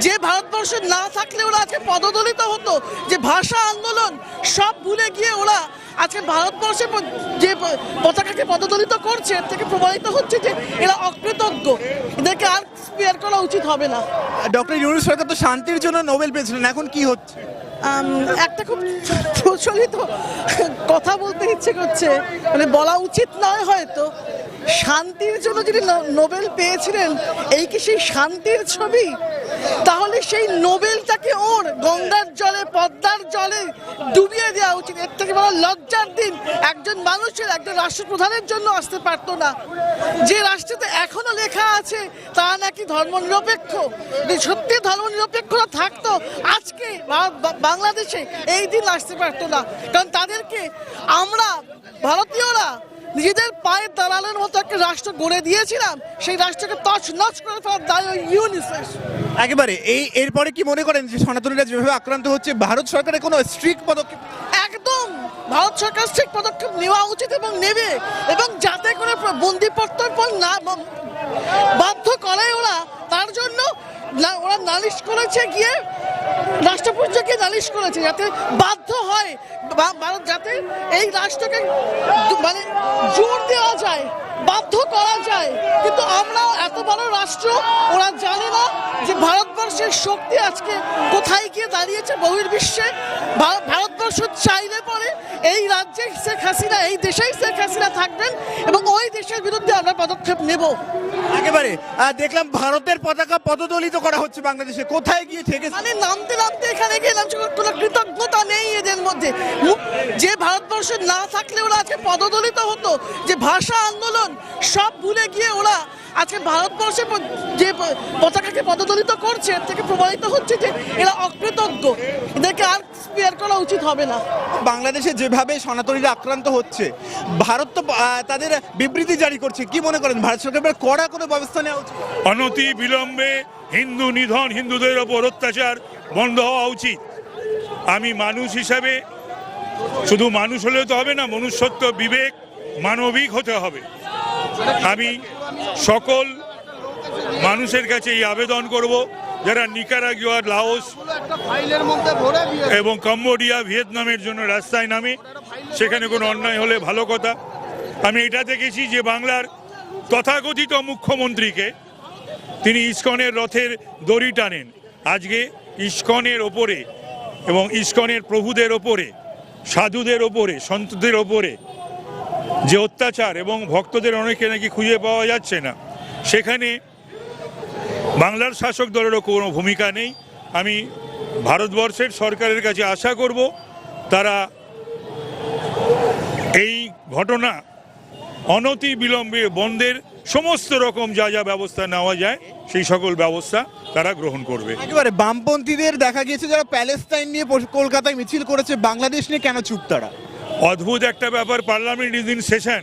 যে ভারতবর্ষে না থাকলে ওরা আজকে পদদলিত হতো যে ভাষা আন্দোলন সব ভুলে গিয়ে ওরা আজকে ভারতবর্ষে প- যে পতাকাকে পদদলিত করছে এর থেকে প্রমাণিত হচ্ছে যে এরা অকৃতজ্ঞ। এদেরকে আর স্পেয়ার করা উচিত হবে না। ডক্টর ইউনুস সরকার তো শান্তির জন্য নোবেল পেয়েছিলেন এখন কি হচ্ছে? একটা খুব প্রচলিত কথা বলতে ইচ্ছে করছে মানে বলা উচিত নয় হয়তো শান্তির জন্য যদি নো- নোবেল পেয়েছিলেন, এই কি সেই শান্তির ছবি? তাহলে সেই নোবেলটাকে ওর গঙ্গার জলে, পদ্মার জলে ডুবিয়ে দেওয়া উচিত। এর থেকে বড় লজ্জার দিন একজন মানুষের, একজন রাষ্ট্রপ্রধানের জন্য আসতে পারতো না। যে রাষ্ট্রতে এখনও লেখা আছে, তা নাকি ধর্মনিরপেক্ষ। সত্যি ধর্মনিরপেক্ষতা থাকতো, আজকে বাংলাদেশে এই দিন আসতে পারতো না। কারণ তাদেরকে আমরা, ভারতীয়রা নিজেদের পায়ের দাঁড়ানোর মতো একটা রাষ্ট্র গড়ে দিয়েছিলাম সেই রাষ্ট্রকে তছ নছ করে ফেলার দায় ইউনিসেফ একেবারে এই এরপরে কি মনে করেন যে সনাতনীরা যেভাবে আক্রান্ত হচ্ছে ভারত সরকারের কোনো স্ট্রিক্ট পদক্ষেপ? একদম! ভারত সরকার ঠিক পদক্ষেপ নেওয়া উচিত এবং নেবে এবং যাতে করে বন্দি প্রত্যর্পণ না বাধ্য করে ওরা তার জন্য ওরা নালিশ করেছে গিয়ে রাষ্ট্রপুঞ্জকে নালিশ করেছে যাতে বাধ্য হয় যাতে এই রাষ্ট্রকে মানে জোর দেওয়া যায়, বাধ্য করা যায়। কিন্তু আমরা এত বড় রাষ্ট্র, ওরা জানে না যে ভারতবর্ষের শক্তি আজকে কোথায় গিয়ে দাঁড়িয়েছে বহির্বিশ্বে। ভারতবর্ষ চাইলে পরে এই রাজ্যে শেখ হাসিনা, এই দেশেই শেখ হাসিনা থাকবেন এবং দেশের বিরুদ্ধে আমরা পদক্ষেপ নেব। একেবারে। দেখলাম ভারতের পতাকা পদদলিত করা হচ্ছে বাংলাদেশে। কোথায় গিয়ে থেকে মানে নামতে নামতে এখানে গেলাম কোনো কৃতজ্ঞতা নেই এদের মধ্যে। যে ভারতবর্ষে না থাকলে ওরা আজকে পদদলিত হতো যে ভাষা আন্দোলন সব ভুলে গিয়ে ওরা আজকে ভারতবর্ষে যে প- পতাকাকে পদদলিত করছে এর থেকে প্রমাণিত হচ্ছে যে এরা অকৃতজ্ঞ। এদেরকে আর স্পেয়ার করা উচিত হবে না। বাংলাদেশে যেভাবে সনাতনীরা আক্রান্ত হচ্ছে ভারত তো তাদের বিবৃতি জারি করছে। কি মনে করেন ভারত সরকার কড়া কোনো ব্যবস্থা নেওয়া উচিত? অনতি বিলম্বে হিন্দু নিধন হিন্দুদের ওপর অত্যাচার বন্ধ হওয়া উচিত। আমি মানুষ হিসাবে শুধু মানুষ হলেও তো হবে না মনুষ্যত্ব বিবেক মানবিক হতে হবে। আমি সকল মানুষের কাছে এই আবেদন করব, যারা নিকারা নিকারাগুয়া, লাওস এবং কম্বোডিয়া, ভিয়েতনামের জন্য রাস্তায় নামে, সেখানে কোনো অন্যায় হলে ভালো কথা। আমি এটা দেখেছি যে বাংলার তথাকথিত মুখ্যমন্ত্রীকে তিনি ইস্কনের রথের দড়ি টানেন। আজকে ইস্কনের ওপরে এবং ইস্কনের প্রভুদের ওপরে, সাধুদের ওপরে, সন্তদের ওপরে যে অত্যাচার এবং ভক্তদের অনেকে নাকি খুঁজে পাওয়া যাচ্ছে না। সেখানে বাংলার শাসক দলেরও কোনো ভূমিকা নেই। আমি ভারতবর্ষের সরকারের কাছে আশা করব, তারা এই ঘটনা অনতি বিলম্বে বন্ধের সমস্ত রকম যা যা ব্যবস্থা নেওয়া যায়, সেই সকল ব্যবস্থা তারা গ্রহণ করবে। একেবারে বামপন্থীদের দেখা গিয়েছে যারা প্যালেস্তাইন নিয়ে কলকাতায় মিছিল করেছে, বাংলাদেশ নিয়ে কেন চুপ তারা? অদ্ভুত একটা ব্যাপার, পার্লামেন্ট দিন সেশন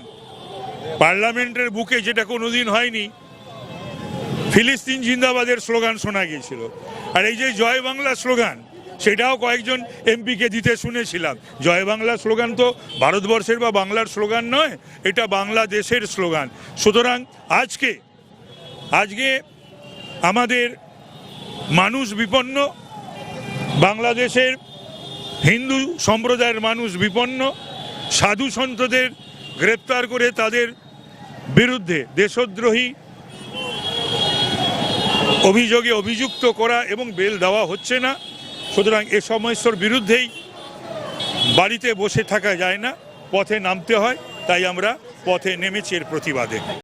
পার্লামেন্টের বুকে যেটা কোনো দিন হয়নি, ফিলিস্তিন জিন্দাবাদের স্লোগান শোনা গিয়েছিল। আর এই যে জয় বাংলা স্লোগান, সেটাও কয়েকজন এমপিকে দিতে শুনেছিলাম। জয় বাংলা স্লোগান তো ভারতবর্ষের বা বাংলার স্লোগান নয়, এটা বাংলাদেশের স্লোগান। সুতরাং আজকে আজকে আমাদের মানুষ বিপন্ন, বাংলাদেশের হিন্দু সম্প্রদায়ের মানুষ বিপন্ন, সাধু সন্তদের গ্রেপ্তার করে তাদের বিরুদ্ধে দেশদ্রোহী অভিযোগে অভিযুক্ত করা এবং বেল দেওয়া হচ্ছে না। সুতরাং এ সমস্যার বিরুদ্ধেই বাড়িতে বসে থাকা যায় না, পথে নামতে হয়, তাই আমরা পথে নেমেছি এর প্রতিবাদে।